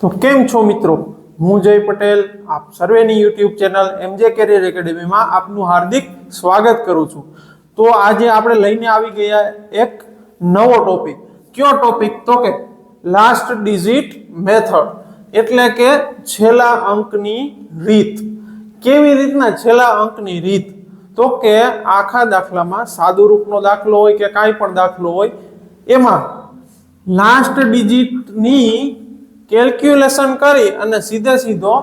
તો કેમ છો મિત્રો? હું જય પટેલ. આપ સર્વેની યુટ્યુબ ચેનલ એમજે કેરિયર એકેડેમીમાં આપનું હાર્દિક સ્વાગત કરું છું. તો આજે આપણે લઈને આવી ગયા એક નવો ટોપિક. કયો ટોપિક? તો કે લાસ્ટ ડિજિટ મેથડ એટલે કે છેલ્લા અંકની રીત. કેવી રીતના છેલ્લા અંકની રીત? તો કે આખા દાખલામાં સાદુરૂપનો દાખલો હોય કે કાંઈ પણ દાખલો હોય, એમાં લાસ્ટ ડિજિટની કેલ્ક્યુલેશન કરી અને સીધે સીધો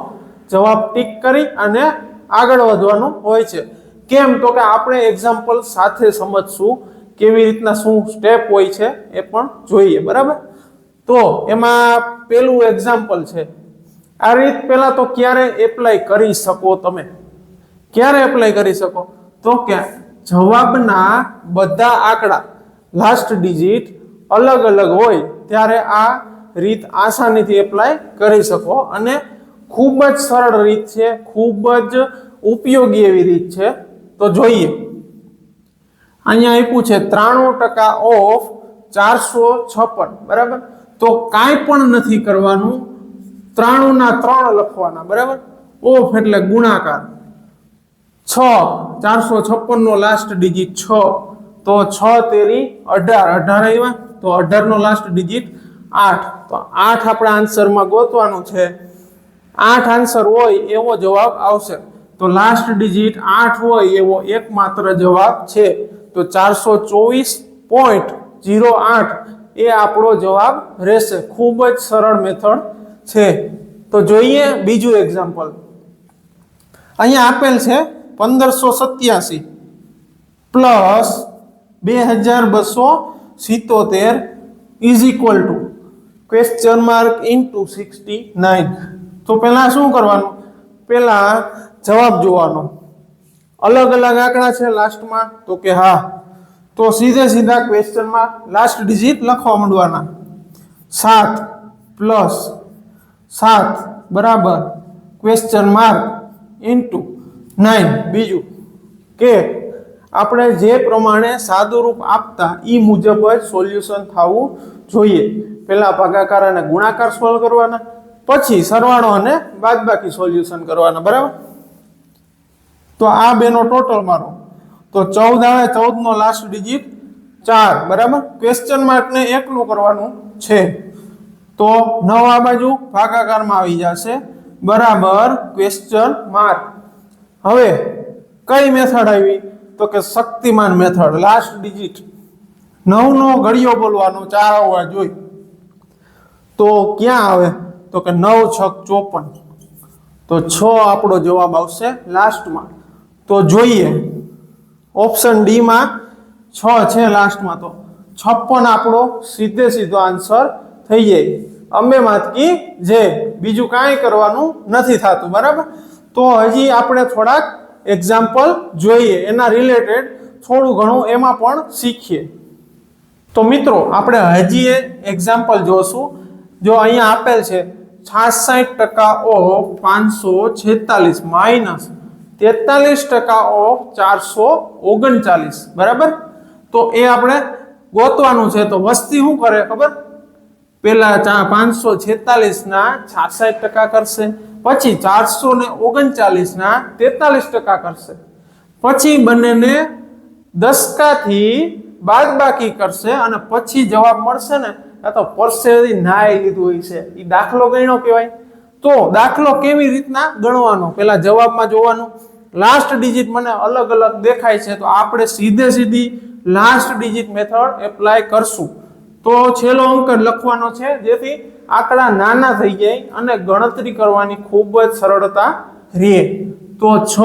જવાબ ટીક કરી અને આગળ વધવાનું હોય છે. કેમ? તો કે આપણે એક્ઝામ્પલ સાથે સમજશું કેવી રીતના શું સ્ટેપ હોય છે એ પણ જોઈએ, બરાબર? તો એમાં પેલું એક્ઝામ્પલ છે. આ રીત પહેલા તો ક્યારે એપ્લાય કરી શકો તમે? ક્યારે એપ્લાય કરી શકો? તો કે જવાબના બધા આંકડા લાસ્ટ ડિજિટ અલગ અલગ હોય, ત્યારે આ રીત આસાનીથી એપ્લાય કરી શકો અને ખૂબ જ સરળ રીત છે, ખૂબ જ ઉપયોગી એવી રીત છે. તો જોઈએ. અહીંયા આપ્યું છે ત્રાણું ટકા ઓફ ચારસો છપ્પન, બરાબર? તો કાંઈ પણ નથી કરવાનું. ત્રાણુંના ત્રણ લખવાના, બરાબર? ઓફ એટલે ગુણાકાર. છ, ચારસો છપ્પનનો લાસ્ટ ડિજિટ છ. તો છ તેરી અઢાર. અઢાર આવ્યા? તો અઢારનો લાસ્ટ ડિજિટ આઠ. તો આઠ આપણે આન્સરમાં ગોતવાનું છે. આઠ આન્સર હોય એવો જવાબ આવશે. તો લાસ્ટ ડિજિટ આઠ હોય એવો એકમાત્ર જવાબ છે. તો ચારસો ચોવીસ પોઈન્ટ જીરો આઠ એ આપણો જવાબ રહેશે. ખૂબ જ સરળ મેથડ છે. તો જોઈએ બીજું એક્ઝામ્પલ અહીંયા આપેલ છે પંદરસો સત્યાસી પ્લસ બે હજાર બસો સિત્તોતેર is equal to question mark into sixty nine તો પહેલાં શું કરવાનું? પહેલાં જવાબ જોવાનો. અલગ અલગ આંકડા છે લાસ્ટમાં તો કે હા. તો સીધે સીધા ક્વેશ્ચનમાં લાસ્ટ ડિજિટ લખવા માંડવાના. સાત પ્લસ સાત બરાબર. ક્વેશ્ચન માર્ક ઇન્ટુ નાઇન બીજું કે આપણે જે પ્રમાણે સાદુરૂપ આપતા એ મુજબ જ સોલ્યુશન થવું જોઈએ. પહેલાં ભાગાકાર અને ગુણાકાર સોલ્વ કરવાના, પછી સરવાળો અને બાદબાકી સોલ્યુશન કરવાના, બરાબર? તો આ બેનો ટોટલ મારો. તો ચૌદ આવે ચૌદનો લાસ્ટ ડિજિટ ચાર, બરાબર? ક્વેશ્ચન માર્કને એકલું કરવાનું છે. તો નવ આ બાજુ ભાગાકારમાં આવી જશે. બરાબર ક્વેશ્ચન માર્ક હવે કઈ મેથડ આવી? તો કે શક્તિમાન મેથડ લાસ્ટ ડિજિટ નવનો ઘડિયો બોલવાનો, ચાર હોવા જોઈ. તો ક્યાં આવે? તો કે નવ છક ચોપન. તો છ આપણો જવાબ આવશે લાસ્ટમાં તો જોઈએ. ઓપ્શન ડીમાં છ છે લાસ્ટમાં તો. છપ્પન આપણો સીધે સીધો આન્સર થઈ જાય. અમે માતકી જે બીજું કાંઈ કરવાનું નથી થતું, બરાબર? તો હજી આપણે થોડાક એક્ઝામ્પલ જોઈએ, એના રિલેટેડ થોડું ઘણું એમાં પણ શીખીએ. તો મિત્રો, આપણે હજી એક્ઝામ્પલ જોશું. જો અહીંયા આપેલ છે, છાસઠ ટકા ઓફ પાંચસો છેતાલીસ માઇનસ તેતાલીસ ટકા ઓફ ચારસો ઓગણચાલીસ, બરાબર? તો એ આપણે ગોતવાનું છે, તો વસ્તી શું કરે ખબર? ચા પાંચસો છેતાલીસના છાસઠ ટકા કરશે. પછી ચારસો ને ઓગણચાલીસના તેતાલીસ ટકા કરશે. પછી બંનેને દસકાથી બાદબાકી કરશે અને પછી જવાબ મળશે ને તો પરસેવી નાઈ લીધું હોય છે. એ દાખલો ગણ્યો કહેવાય. તો દાખલો કેવી રીતના ગણવાનો? પેલા જવાબમાં જોવાનું. લાસ્ટ ડિજિટ મને અલગ અલગ દેખાય છે, તો આપણે સીધે સીધી લાસ્ટ ડિજિટ મેથડ એપ્લાય કરશું. તો છેલ્લો અંક લખવાનો છે, જેથી આંકડા નાના થઈ જાય અને ગણતરી કરવાની ખૂબ જ સરળતા રહે. તો છ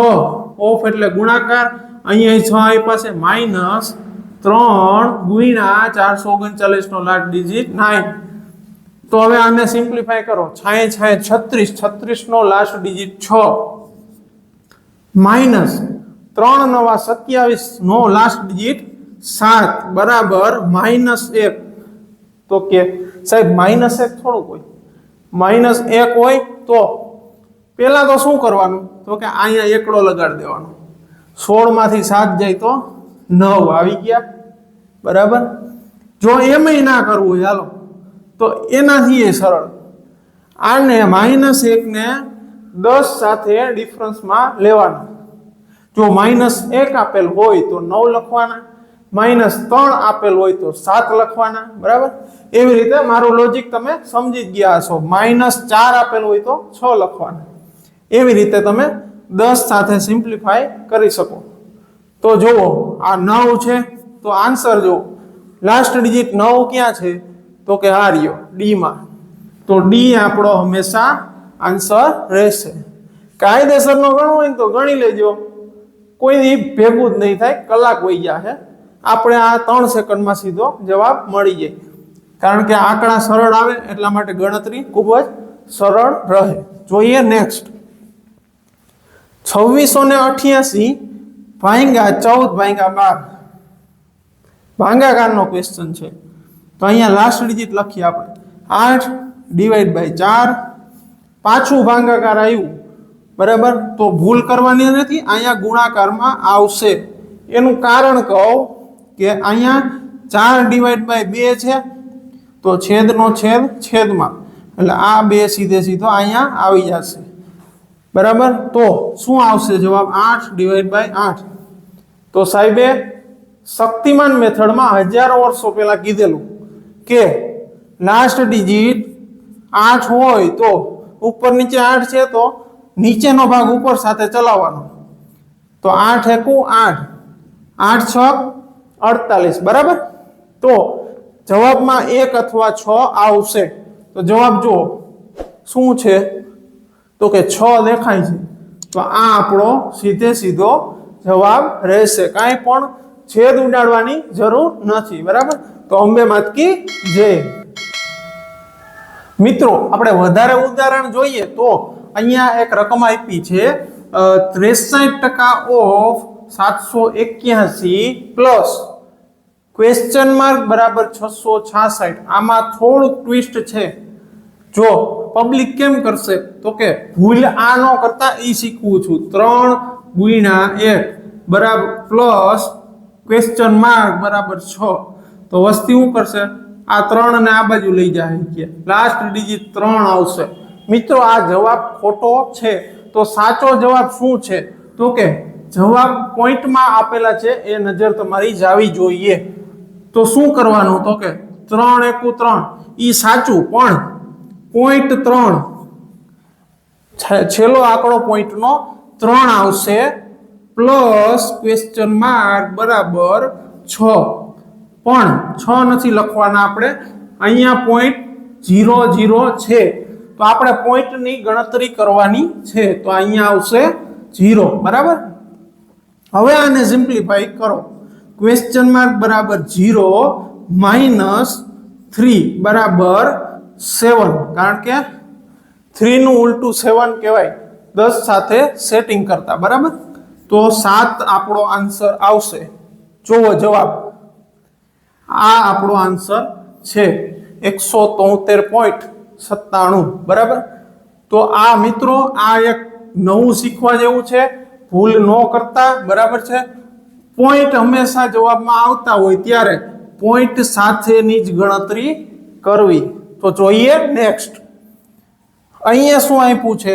ઓફ એટલે ગુણાકાર. અહીંયા છ આપ્યા છે, માઇનસ ત્રણ ગુણ્યા ચારસો ઓગણચાલીસનો લાસ્ટ ડિજિટ નાઇન. તો હવે આને સિમ્પ્લિફાય કરો. છાએ છાએ છત્રીસ. છત્રીસનો લાસ્ટ ડિજિટ છ. માઇનસ ત્રણ નવા સત્યાવીસનો લાસ્ટ ડિજિટ સાત. બરાબર, માઇનસ એક. તો કે, સાહેબ માઇનસ એક થોડુંક હોય. માઇનસ એક હોય તો પહેલાં તો શું કરવાનું? તો કે અહીંયા એકડો લગાડી દેવાનો. સોળમાંથી સાત જાય તો નવ આવી ગયા. બરાબર? જો એમય ના કરવું હોય, હાલો. તો એનાથી એ સરળ. આને માઇનસ એકને દસ સાથે ડિફરન્સમાં લેવાના. જો માઇનસ એક આપેલ હોય તો નવ લખવાના. માઇનસ ત્રણ આપેલ હોય તો સાત લખવાના, બરાબર? એવી રીતે મારું લોજિક તમે સમજી ગયા હશો. માઇનસ ચાર આપેલ હોય તો છ લખવાના. એવી રીતે તમે દસ સાથે સિમ્પ્લિફાય કરી શકો. તો જુઓ, આ નવ છે, તો આન્સર જુઓ. લાસ્ટ ડિજિટ નવ ક્યાં છે? તો કે આ રહ્યો ડીમાં તો ડી આપણો હંમેશા આન્સર રહેશે. કાયદેસરનો ગણવો હોય તો ગણી લેજો. કોઈ દી ભેગું જ નહીં થાય, કલાક વહી ગયા છે. આપણે આ ત્રણ સેકન્ડમાં સીધો જવાબ મળી જાય. કારણ કે આંકડા સરળ આવે એટલા માટે ગણતરી ખૂબ જ સરળ રહે. જોઈએ નેક્સ્ટ છવ્વીસો ને અઠ્યાસી ભાંગા ચૌદ ભાંગા બાર. ભાંગાકારનો ક્વેશ્ચન છે. તો અહીંયા લાસ્ટ ડિજિટ લખીએ આપણે. આઠ ડિવાઈડ બાય ચાર. પાછું ભાંગાકાર આવ્યું. બરાબર? તો ભૂલ કરવાની નથી. અહીંયા ગુણાકારમાં આવશે. એનું કારણ કહું. કે અહીંયા ચાર ડિવાઈડ બાય બે છે, તો છેદનો છેદ છેદમાં. એટલે આ બે સીધે સીધો અહીંયા આવી જશે. બરાબર? તો શું આવશે જવાબ? આઠ ડિવાઈડ બાય આઠ. તો સાહેબે શક્તિમાન મેથડમાં હજારો વર્ષો પહેલાં કીધેલું કે લાસ્ટ ડિજિટ આઠ હોય તો ઉપર નીચે આઠ છે, તો નીચેનો ભાગ ઉપર સાથે ચલાવવાનો. તો આઠ એકું આઠ. આઠ છ અડતાલીસ, બરાબર? તો જવાબમાં એક અથવા છ આવશે. તો જવાબ જુઓ, શું છે? તો કે છ દેખાય છે. તો આ આપણો સીધે સીધો જવાબ રહેશે. કાંઈ પણ છેદ ઉડાડવાની જરૂર નથી, બરાબર? તો અંબે માતકી જય. મિત્રો, આપણે વધારે ઉદાહરણ જોઈએ તો અહીંયા એક રકમ આપી છે ત્રેસઠ ટકા ઓફ સાતસો એક્યાસી પ્લસ. ક્વેશ્ચન માર્ક બરાબર છસો છાસઠ. આમાં થોડુંક ટ્વિસ્ટ છે. જો પબ્લિક કેમ કરશે? તો કે ભૂલ આ ન કરતા એ શીખવું છું. ત્રણ ગુણ્યા એક બરાબર પ્લસ ક્વેશ્ચન માર્ક બરાબર છ. તો વસ્તી શું કરશે? આ ત્રણ ને આ બાજુ લઈ જાય કે. લાસ્ટ ડિજિટ ત્રણ આવશે. મિત્રો, આ જવાબ ખોટો છે. તો સાચો જવાબ શું છે? તો કે જવાબ પોઈન્ટમાં આપેલા છે. એ નજર તમારી જાવી જોઈએ. તો શું કરવાનું? તો કે ત્રણ એકુ ત્રણ. એ સાચું, પણ પોઈન્ટ ત્રણ. છેલ્લો આંકડો પોઈન્ટનો ત્રણ આવશે પ્લસ ક્વેશ્ચન માર્ક બરાબર છ. પણ છ નથી લખવાના આપણે. અહીંયા પોઈન્ટ ઝીરો જીરો છે. તો આપણે પોઈન્ટની ગણતરી કરવાની છે. તો અહીંયા આવશે જીરો બરાબર? હવે આને સિમ્પ્લિફાઈ કરો. ક્વેશ્ચન માર્ક બરાબર જીરો માઇનસ થ્રી બરાબર સેવન કારણ કે થ્રીનું ઉલટું સેવન કહેવાય. દસ સાથે સેટિંગ કરતા, બરાબર? તો સાત આપણો આન્સર આવશે. જોવો જવાબ. આ આપણો આન્સર છે એકસો તોતેર પોઈન્ટ સત્તાણું, બરાબર? તો આ મિત્રો, આ એક નવું શીખવા જેવું છે. ભૂલ ન કરતા, બરાબર છે? પોઈન્ટ હંમેશા જવાબમાં આવતા હોય ત્યારે પોઈન્ટ સાથેની જ ગણતરી કરવી. તો જોઈએ નેક્સ્ટ અહીંયા શું આપ્યું છે?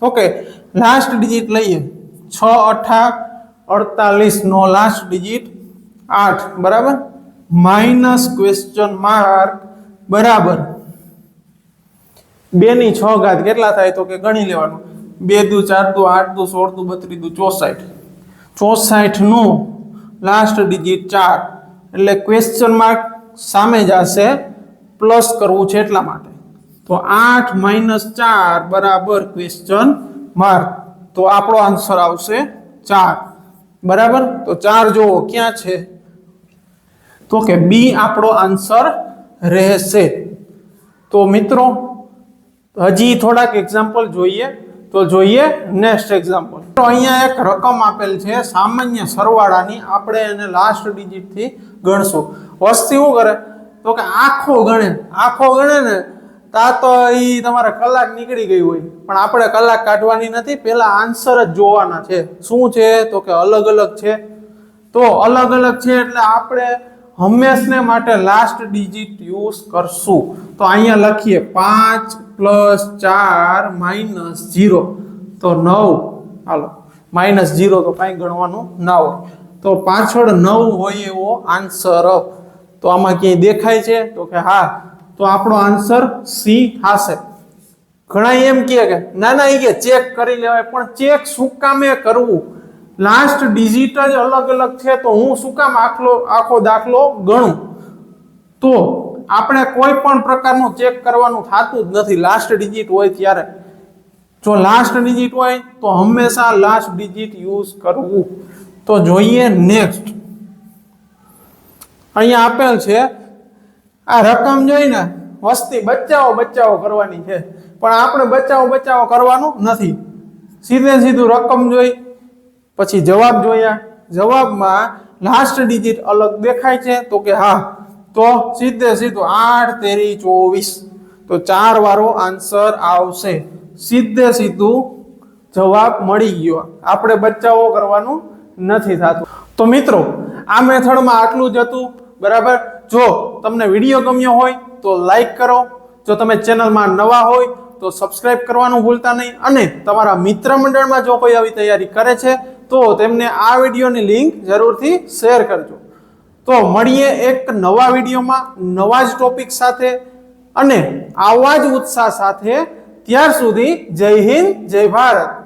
તો કે લાસ્ટ ડિજિટ લઈએ. છ, અઠા અડતાલીસનો લાસ્ટ ડિજિટ આઠ. બરાબર? માઇનસ ક્વેશ્ચન માર્ક બરાબર. બેની છ ઘાત કેટલા થાય? તો કે ગણી લેવાનું. બે દુ ચાર દુ આઠ દુ સોળ દુ બત્રી દુ ચોસાઠ. ચોસાઠનું લાસ્ટ ડિજિટ ચાર એટલે ક્વેશ્ચન માર્ક સામે જ હશે પ્લસ કરવું છે એટલા માટે. તો આઠ માઇનસ ચાર બરાબર ક્વેશ્ચન માર્ક તો આપણો આન્સર આવશે ચાર. બરાબર? તો ચાર જુઓ, ક્યાં છે? તો કે બી આપણો આન્સર રહેશે. તો મિત્રો, હજી થોડાક એક્ઝામ્પલ જોઈએ. તો જોઈએ નેક્સ્ટ એક્ઝામ્પલ તો અહીંયા એક રકમ આપેલ છે, સામાન્ય સરવાળાની. આપણે એને લાસ્ટ ડિજિટથી ગણશું. વસ્તી શું કરે? તો કે આખો ગણે. આખો ગણે ને, તા તો એ તમારે કલાક નીકળી ગઈ હોય. પણ આપણે કલાક કાઢવાની નથી પહેલાં આન્સર જ જોવાના છે. શું છે? તો કે અલગ અલગ છે. તો અલગ અલગ છે એટલે આપણે હંમેશને માટે લાસ્ટ ડિજિટ યુઝ કરશું. તો અહીંયા લખીએ પાંચ પ્લસ ચાર માઇનસ જીરો તો નવ. હાલો. માઇનસ જીરો તો કાંઈ ગણવાનું ના હોય. તો પાછળ નવ હોય એવો આન્સર તો આમાં ક્યાંય દેખાય છે? તો કે હા. તો આપણો આન્સર સી હશે ઘણા એમ કહે કે, ના ના એ કે ચેક કરી લેવાય, પણ ચેક શું કામે કરવું? લાસ્ટ ડિજિટ જ અલગ અલગ છે, તો હું શું કામ આખલો, આખો દાખલો ગણું? તો આપણે કોઈ પણ પ્રકારનું ચેક કરવાનું થતું જ નથી. લાસ્ટ ડિજિટ હોય ત્યારે. જો લાસ્ટ ડિજિટ હોય, તો હંમેશા લાસ્ટ ડિજિટ યુઝ કરવું. તો જોઈએ નેક્સ્ટ અહીંયા આપેલ છે, આ રકમ જોઈને વસ્તી બચાવો બચાવો કરવાની છે. પણ આપણે બચાવો બચાવો કરવાનું નથી. સીધે સીધું રકમ જોઈ પછી જવાબ જોયા. જવાબમાં લાસ્ટ ડિજિટ અલગ દેખાય છે. તો કે હા, તો સીધે સીધું આઠ, તેરી, ચોવીસ. તો ચાર વારો આન્સર આવશે. સીધે સીધું જવાબ મળી ગયો. આપણે બચાવો કરવાનું નથી થતું. તો મિત્રો, આ મેથડમાં આટલું જ હતું. બરાબર? જો તમને વીડિયો ગમ્યો હોય, તો લાઈક કરો. જો તમે ચેનલમાં નવા હોય, તો સબસ્ક્રાઇબ કરવાનું ભૂલતા નહીં. અને તમારા મિત્ર મંડળમાં જો કોઈ આવી તૈયારી કરે છે તો તેમને આ વિડીયોની લિંક જરૂરથી શેર કરજો. તો મળીએ એક નવા વિડીયોમાં નવા જ ટોપિક સાથે અને આવા જ ઉત્સાહ સાથે. ત્યાર સુધી જય હિન્દ, જય ભારત.